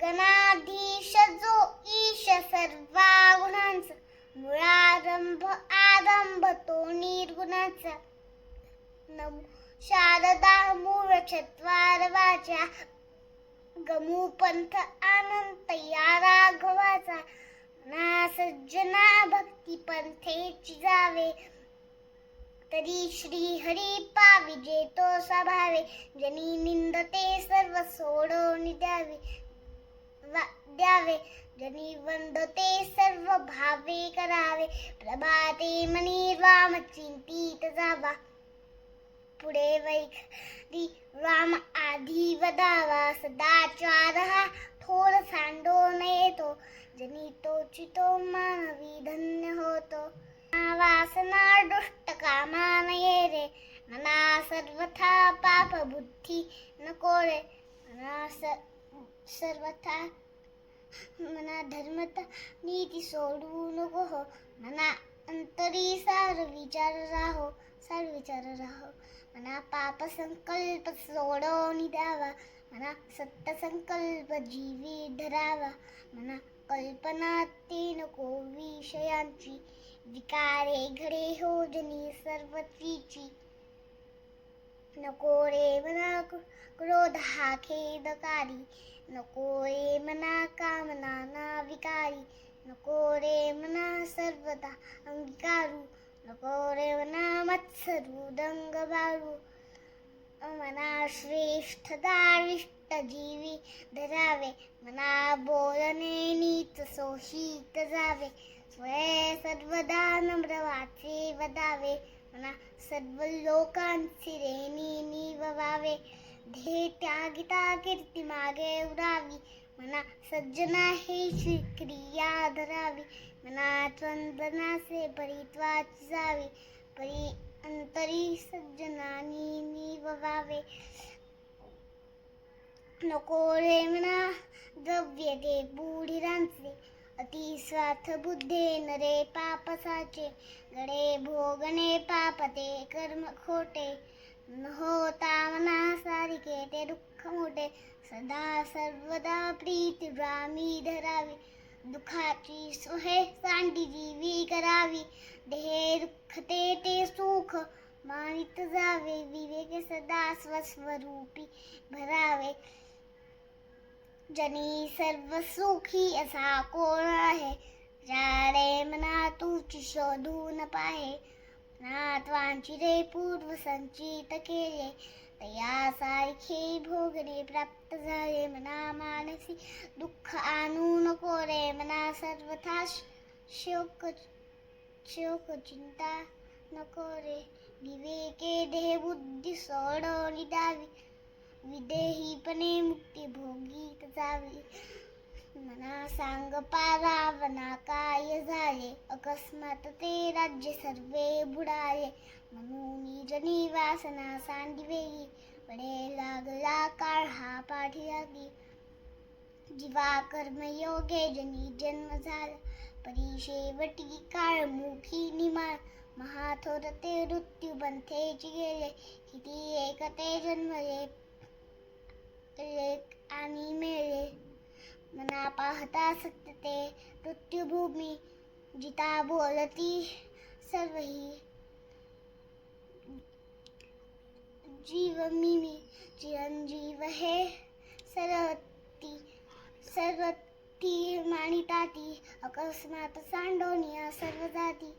गणाधीश जो ईश सर्वा गुणांचा मुळारंभ आरंभ तो निर्गुणाचा. नमो शारदा मूळ चत्वार वाचा गमुपंथ अनंत या राघवाचा. ना सज्जना भक्ती पंथेची जावे तरी श्री हरी पावी जे तो स्वभावे जनी निंदते सर्व सोडून द्यावे. द्यावे. जनी वंदते सर्व भावे करावे. प्रभाते मनी राम चिंतित जावा. पुढे वैखरी राम आधी वदावा. सदाचार हा थोर सांडून येतो जनी तो चितो मानवी धन्य होतो. वासना दुष्ट कामा नये रे. मना सर्वथा पाप बुद्धी नको रे. मना स- सर्वथा मना धर्मता नीती सोडवू नको हो. मना अंतरी सार विचार राहो सार विचार राहो. मना पाप संकल्प सोडून द्यावा. मना सत्य संकल्प जीवी धरावा. मना कल्पना ते नको विषयांची. विकारे घडे हो जनी सर्वत्रीची नको रे मना क्रोध हा खेदकारी. नको रे मना कामना ना विकारी. नको रे मना सर्वदा अंगीकारू. नको रे मना मत्सरू दंग बारू. मना श्रेष्ठ दाविष्ट जीवी धरावे. मना बोलणे नीत सोशीत जावे. स्वय सर्वदा नम्र वाचे वदावे. मना सर्व लोकांची रेणी निववावे ध्येय त्यागिता कीर्ती मागे उरावी। मना सज्जना हे क्रिया धरावी। मना चंदनासे परित्वाची जावी परी अंतरी सज्जनानी निववावे नको रे म्हणा द्रव्य ते बुढिरांचे अति स्वार्थ बुद्धे नरे पापसाचे. गडे भोगणे पाप ते कर्म खोटे. न होता मना सारिके ते दुःख मोठे. सदा सर्वदा प्रीती रामी धरावी. दुःखाची सोहे सांडी जीवी करावी. देहे दुःखते ते सुख मानित जावे. विवेक सदा स्वस्वरूपी भरावे. जनी सर्व सुखी असा कोण आहे? जाडे मना तुची शोधून पाहे. नातवांची रे पूर्व संचित केले. तया सारखे भोगणे प्राप्त झाले. मना मानसी दुःख आणू नको रे मना सर्वथा शोक शोक चिंता नको रे विवेके देह बुद्धी सोडवली विदेहीपणे मुक्ती भोगीत जावी. मना सांग पारावना काय झाले? अकस्मात ते राज्य सर्वे बुडाले. म्हणून जनी वासना सांडवेगी पडे लागला काळ हा पाठी लागी जीवा कर्मयोगे जनी जन्म झाला. परी शेवटी काळ मुखी निमाळ. महाथोर ते मृत्यू बंथेची गेले. किती एक ते जन्मले एक आणि मेले मना पाहता सत्य ते मृत्यूभूमी जिता बोलती सर्वही. जीव मी चिरंजीव हे सरती सर्वती मानिताती अकस्मात सांडोनिया सर्व जाती.